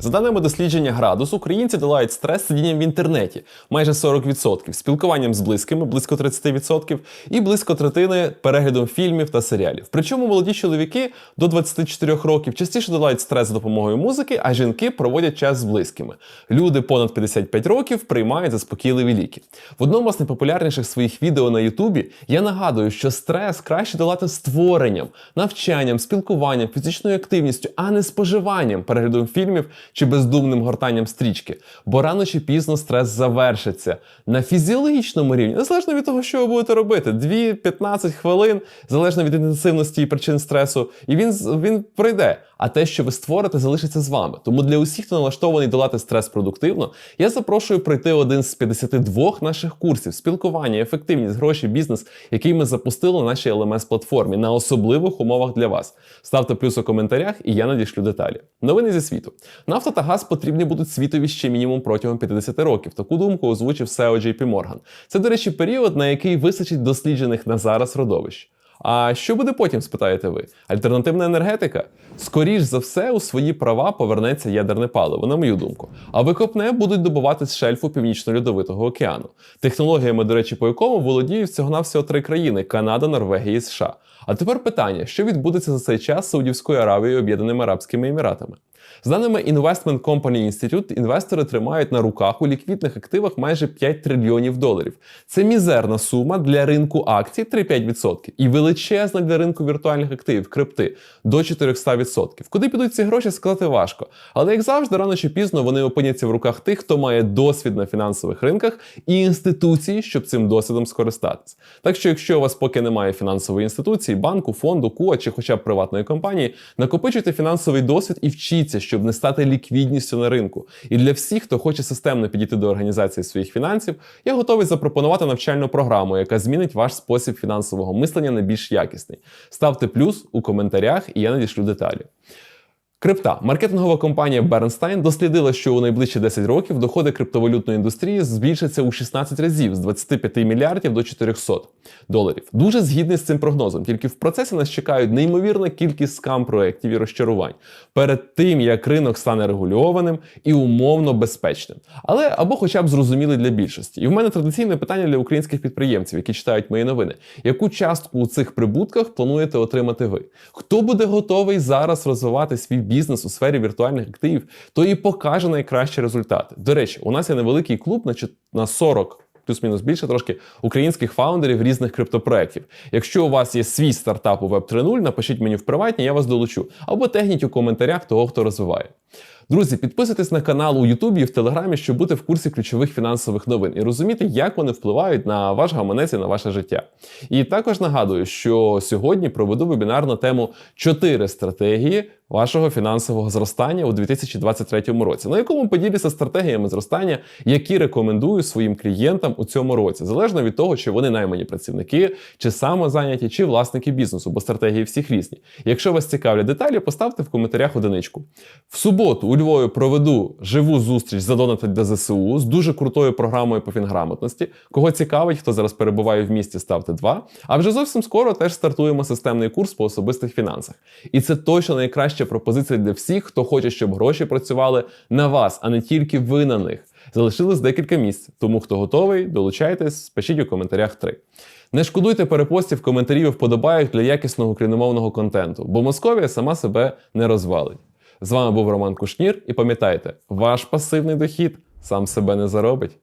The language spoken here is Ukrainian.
За даними дослідження градус, українці долають стрес сидінням в інтернеті майже 40%, спілкуванням з близькими близько 30% і близько третини переглядом фільмів та серіалів. Причому молоді чоловіки до 24 років частіше долають стрес за допомогою музики, а жінки проводять час з близькими. Люди понад 55 років приймають заспокійливі ліки. В одному з найпопулярніших своїх відео на Ютубі я нагадую, що стрес краще долати створенням, навчанням, спілкуванням, фізичною активністю, а не споживанням, переглядом фільмів чи бездумним гортанням стрічки. Бо рано чи пізно стрес завершиться на фізіологічному рівні, незалежно від того, що ви будете робити. 2-15 хвилин, залежно від інтенсивності і причин стресу, і він, він пройде. А те, що ви створите, залишиться з вами. Тому для усіх, хто налаштований долати стрес продуктивно, я запрошую пройти один з 52 наших курсів спілкування, ефективність, гроші, бізнес, який ми запустили на нашій LMS платформі на особливих умовах для вас. Ставте плюс у коментарях, і я надішлю деталі. Новини зі світу. Нафта та газ потрібні будуть світові ще мінімум протягом 50 років. Таку думку озвучив SEO JP Morgan. Це, до речі, період, на який вистачить досліджених на зараз родовищ. А що буде потім, спитаєте ви? Альтернативна енергетика? Скоріш за все, у свої права повернеться ядерне паливо, на мою думку. А викопне будуть добувати з шельфу Північно-Льодовитого океану. Технологіями, до речі, по якому володіють всього-навсього три країни: Канада, Норвегія і США. А тепер питання: що відбудеться за цей час Саудівською Аравією і Об'єднаними Арабськими Еміратами? За даними Investment Company Institute, інвестори тримають на руках у ліквідних активах майже 5 трильйонів доларів. Це мізерна сума для ринку акцій 3-5% і величезна для ринку віртуальних активів крипти до 400%. Куди підуть ці гроші, сказати важко. Але як завжди, рано чи пізно вони опиняться в руках тих, хто має досвід на фінансових ринках і інституції, щоб цим досвідом скористатись. Так що, якщо у вас поки немає фінансової інституції, банку, фонду, КУА чи хоча б приватної компанії, накопичуйте фінансовий досвід і вчіться, щоб не стати ліквідністю на ринку. І для всіх, хто хоче системно підійти до організації своїх фінансів, я готовий запропонувати навчальну програму, яка змінить ваш спосіб фінансового мислення на більш якісний. Ставте плюс у коментарях, і я надішлю деталі. Крипта маркетингова компанія Bernstein дослідила, що у найближчі 10 років доходи криптовалютної індустрії збільшаться у 16 разів з 25 мільярдів до 400 доларів. Дуже згідний з цим прогнозом. Тільки в процесі нас чекають неймовірна кількість скам проєктів і розчарувань перед тим, як ринок стане регульованим і умовно безпечним, але або хоча б зрозумілий для більшості. І в мене традиційне питання для українських підприємців, які читають мої новини: яку частку у цих прибутках плануєте отримати ви? Хто буде готовий зараз розвивати свій бізнес у сфері віртуальних активів, то і покаже найкращі результати. До речі, у нас є невеликий клуб на на 40 плюс-мінус більше трошки українських фаундерів різних криптопроєктів. Якщо у вас є свій стартап у Web 3.0, напишіть мені в приватні, я вас долучу. Або тегніть у коментарях того, хто розвиває. Друзі, підписуйтесь на канал у Ютубі і в Телеграмі, щоб бути в курсі ключових фінансових новин і розуміти, як вони впливають на ваш гаманець і на ваше життя. І також нагадую, що сьогодні проведу вебінар на тему 4 стратегії вашого фінансового зростання у 2023 році, на якому поділюся стратегіями зростання, які рекомендую своїм клієнтам у цьому році, залежно від того, чи вони наймані працівники, чи самозайняті, чи власники бізнесу, бо стратегії всіх різні. Якщо вас цікавлять деталі, поставте в коментарях одиничку. В суботу у Львові проведу живу зустріч задонатить до ЗСУ з дуже крутою програмою по фінграмотності. Кого цікавить, хто зараз перебуває в місті, ставте 2. А вже зовсім скоро теж стартуємо системний курс по особистих фінансах. І це точно найкраща пропозиція для всіх, хто хоче, щоб гроші працювали на вас, а не тільки ви на них. Залишилось декілька місць, тому хто готовий, долучайтесь, пишіть у коментарях 3. Не шкодуйте перепостів, коментарів і вподобайок для якісного україномовного контенту, бо Московія сама себе не розвалить. З вами був Роман Кушнір, і пам'ятайте, ваш пасивний дохід сам себе не заробить.